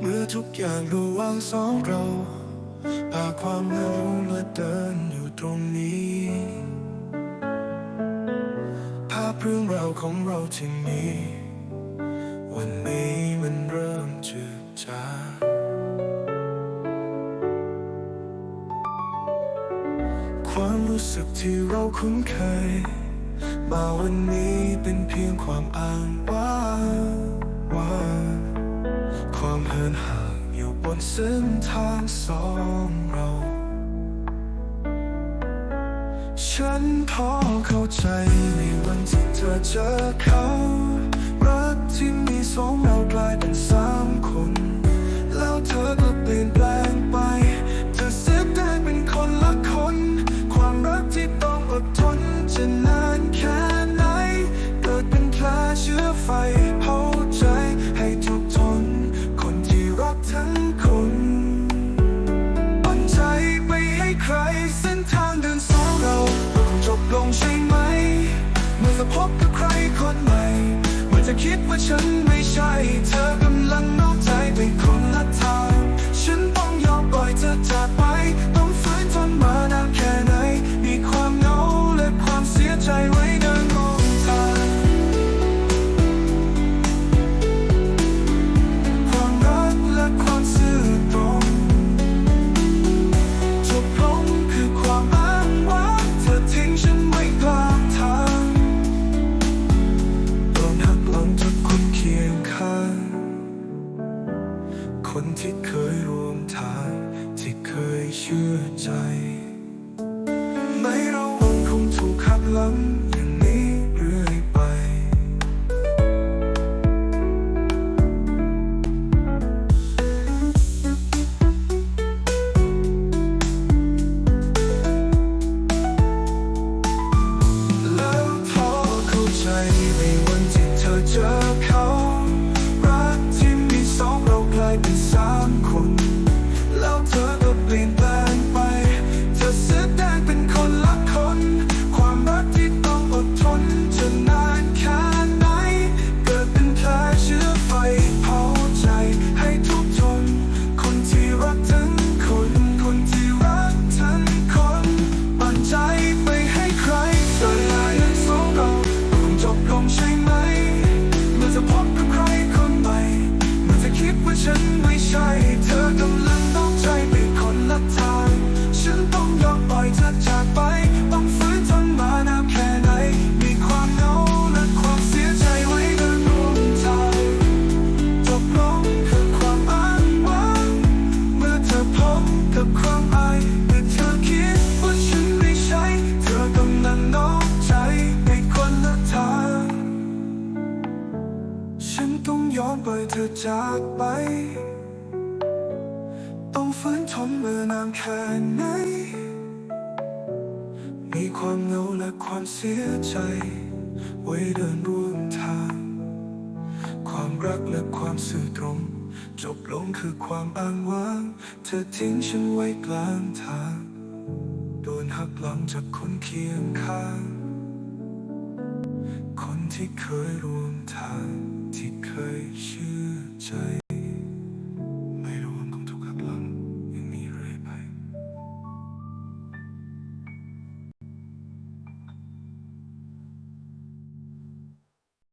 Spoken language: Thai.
เมื่อทุกอย่างระหว่างสองเราพาความเหงาและเดินอยู่ตรงนี้ ภาพเรื่องราวของเราที่มีวันนี้มันเริ่มจืดจางความรู้สึกที่เราคุ้นเคย มาวันนี้เป็นเพียงความอ้างว้างว่าง ความเหินห่างอยู่บนเส้นทางสองเรา ฉันพอเข้าใจในวันที่เธอเจอเขา รักที่มีสองเรากลายเป็น คิดว่าฉันไม่ใช่ ที่เคยรวมทางที่เคยเชื่อใจ ไม่ระวังคงถูกขับล้ำ นต้องยอมปล่อยเธอจากไป ต้องฝืนทนเมื่อนานแค่ไหน มีความเหงาและความเสียใจ ไว้เดินร่วมทาง ความรักและความสื่อตรง จบลงคือความอ้างว้าง เธอทิ้งฉันไว้กลางทาง โดนหักหลังจากคนเคียงข้าง ที่เคยรวมทางที่เคยเชื่อใจ